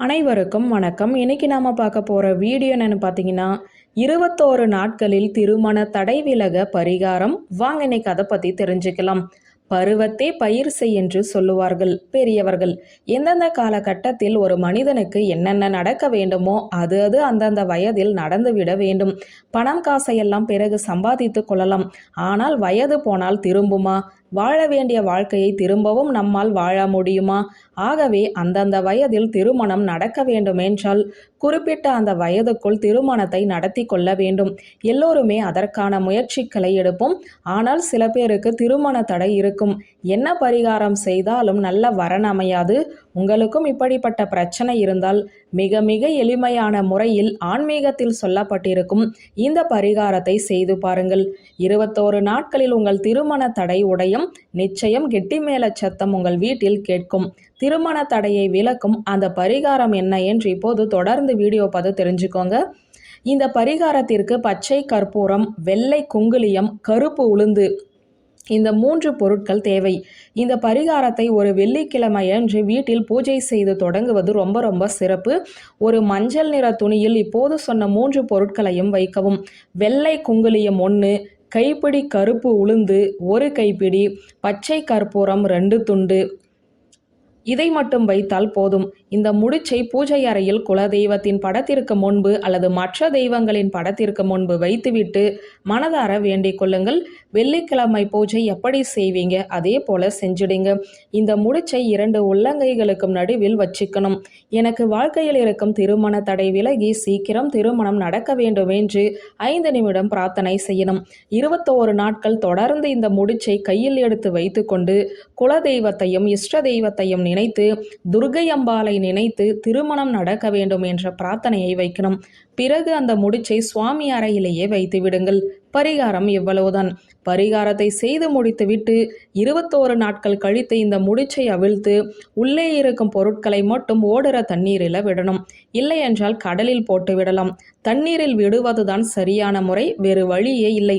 அனைவருக்கும் வணக்கம். இன்னைக்கு நாம பார்க்க போற வீடியோ என்னன்னு பார்த்தீங்கன்னா இருபத்தோரு நாட்களில் திருமண தடை விலக பரிகாரம். வாங்க இன்னைக்கு அதை பத்தி தெரிஞ்சுக்கலாம். பருவத்தே பயிர் செய் என்று சொல்லுவார்கள் பெரியவர்கள். எந்தெந்த காலகட்டத்தில் ஒரு மனிதனுக்கு என்னென்ன நடக்க வேண்டுமோ அது அது அந்தந்த வயதில் நடந்துவிட வேண்டும். பணம் காசையெல்லாம் பிறகு சம்பாதித்து கொள்ளலாம். ஆனால் வயது போனால் திரும்புமா? வாழ வேண்டிய வாழ்க்கையை திரும்பவும் நம்மால் வாழ முடியுமா? ஆகவே அந்தந்த வயதில் திருமணம் நடக்க வேண்டுமென்றால் குறிப்பிட்ட அந்த வயதுக்குள் திருமணத்தை நடத்தி கொள்ள வேண்டும். எல்லோருமே அதற்கான முயற்சிகளை எடுப்போம். ஆனால் சில பேருக்கு திருமண தடை இருக்கும். என்ன பரிகாரம் செய்தாலும் நல்ல வரன் அமையாது. உங்களுக்கும் இப்படிப்பட்ட பிரச்சனை இருந்தால் மிக மிக எளிமையான முறையில் ஆன்மீகத்தில் சொல்லப்பட்டிருக்கும் இந்த பரிகாரத்தை செய்து பாருங்கள். இருபத்தோரு நாட்களில் உங்கள் திருமண தடை உடையும். நிச்சயம் கெட்டி மேல சத்தம் உங்கள் வீட்டில் கேட்கும். திருமண தடையை விளக்கும் அந்த பரிகாரம் என்ன என்று இப்போது தொடர்ந்து வீடியோ பார்த்து தெரிஞ்சுக்கோங்க. இந்த பரிகாரத்திற்கு பச்சை கற்பூரம் வெள்ளை குங்குலியம் கருப்பு உளுந்து இந்த மூன்று பொருட்கள் தேவை. இந்த பரிகாரத்தை ஒரு வெள்ளிக்கிழமை அன்று வீட்டில் பூஜை செய்து தொடங்குவது ரொம்ப ரொம்ப சிறப்பு. ஒரு மஞ்சள் நிற துணியில் இப்போது சொன்ன மூன்று பொருட்களையும் வைக்கவும். வெள்ளை குங்குலியம் ஒன்று கைப்பிடி கருப்பு உளுந்து ஒரு கைப்பிடி பச்சை கற்பூரம் ரெண்டு துண்டு இதை மட்டும் வைத்தால் போதும். இந்த முடிச்சை பூஜை அறையில் குலதெய்வத்தின் படத்திற்கு முன்பு அல்லது மற்ற தெய்வங்களின் படத்திற்கு முன்பு வைத்துவிட்டு மனதார வேண்டிக் கொள்ளுங்கள். வெள்ளிக்கிழமை பூஜை எப்படி செய்வீங்க? அதே போல செஞ்சுடுங்க. இந்த முடிச்சை இரண்டு உள்ளங்கைகளுக்கும் நடுவில் வச்சுக்கணும். எனக்கு வாழ்க்கையில் இருக்கும் திருமண தடை விலகி சீக்கிரம் திருமணம் நடக்க வேண்டும் என்று ஐந்து நிமிடம் பிரார்த்தனை செய்யணும். இருபத்தோரு நாட்கள் தொடர்ந்து இந்த முடிச்சை கையில் எடுத்து வைத்துக்கொண்டு குலதெய்வத்தையும் இஷ்ட தெய்வத்தையும் நினைத்து துர்கை அம்பாளை நினைத்து திருமணம் நடக்க வேண்டும் என்ற பிரார்த்தனையை வைக்கணும். பிறகு அந்த முடிச்சை சுவாமி அறையிலேயே வைத்து விடுங்கள். பரிகாரம் இவ்வளவுதான். பரிகாரத்தை செய்து முடித்துவிட்டு இருபத்தோரு நாட்கள் கழித்து இந்த முடிச்சை அவிழ்த்து உள்ளே இருக்கும் பொருட்களை மட்டும் ஓடுற தண்ணீரில் விடணும். இல்லை என்றால் கடலில் போட்டு விடலாம். தண்ணீரில் விடுவதுதான் சரியான முறை வேறு வழியே இல்லை.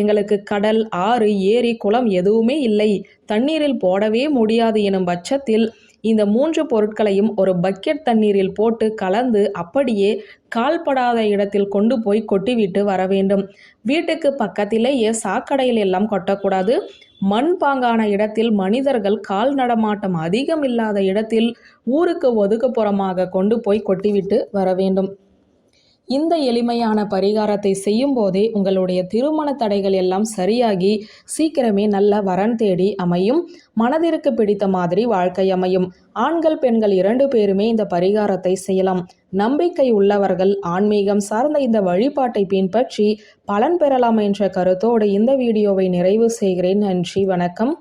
எங்களுக்கு கடல் ஆறு ஏரி குளம் எதுவுமே இல்லை. தண்ணீரில் போடவே முடியாது எனும் பட்சத்தில் இந்த மூன்று பொருட்களையும் ஒரு பக்கெட் தண்ணீரில் போட்டு கலந்து அப்படியே கால்படாத இடத்தில் கொண்டு போய் கொட்டிவிட்டு வர வேண்டும். வீட்டுக்கு பக்கத்திலேயே சாக்கடையில் எல்லாம் கொட்டக்கூடாது. மண் பாங்கான இடத்தில் மனிதர்கள் கால் நடமாட்டம் அதிகம் இல்லாத இடத்தில் ஊருக்கு ஒதுக்குப்புறமாக கொண்டு போய் கொட்டிவிட்டு வர வேண்டும். இந்த எளிமையான பரிகாரத்தை செய்யும் போதே உங்களுடைய திருமண தடைகள் எல்லாம் சரியாகி சீக்கிரமே நல்ல வரன் தேடி அமையும். மனதிற்கு பிடித்த மாதிரி வாழ்க்கை அமையும். ஆண்கள் பெண்கள் இரண்டு பேருமே இந்த பரிகாரத்தை செய்யலாம். நம்பிக்கை உள்ளவர்கள் ஆன்மீகம் சார்ந்த இந்த வழிபாட்டை பின்பற்றி பலன் பெறலாம் என்ற கருத்தோடு இந்த வீடியோவை நிறைவு செய்கிறேன். நன்றி வணக்கம்.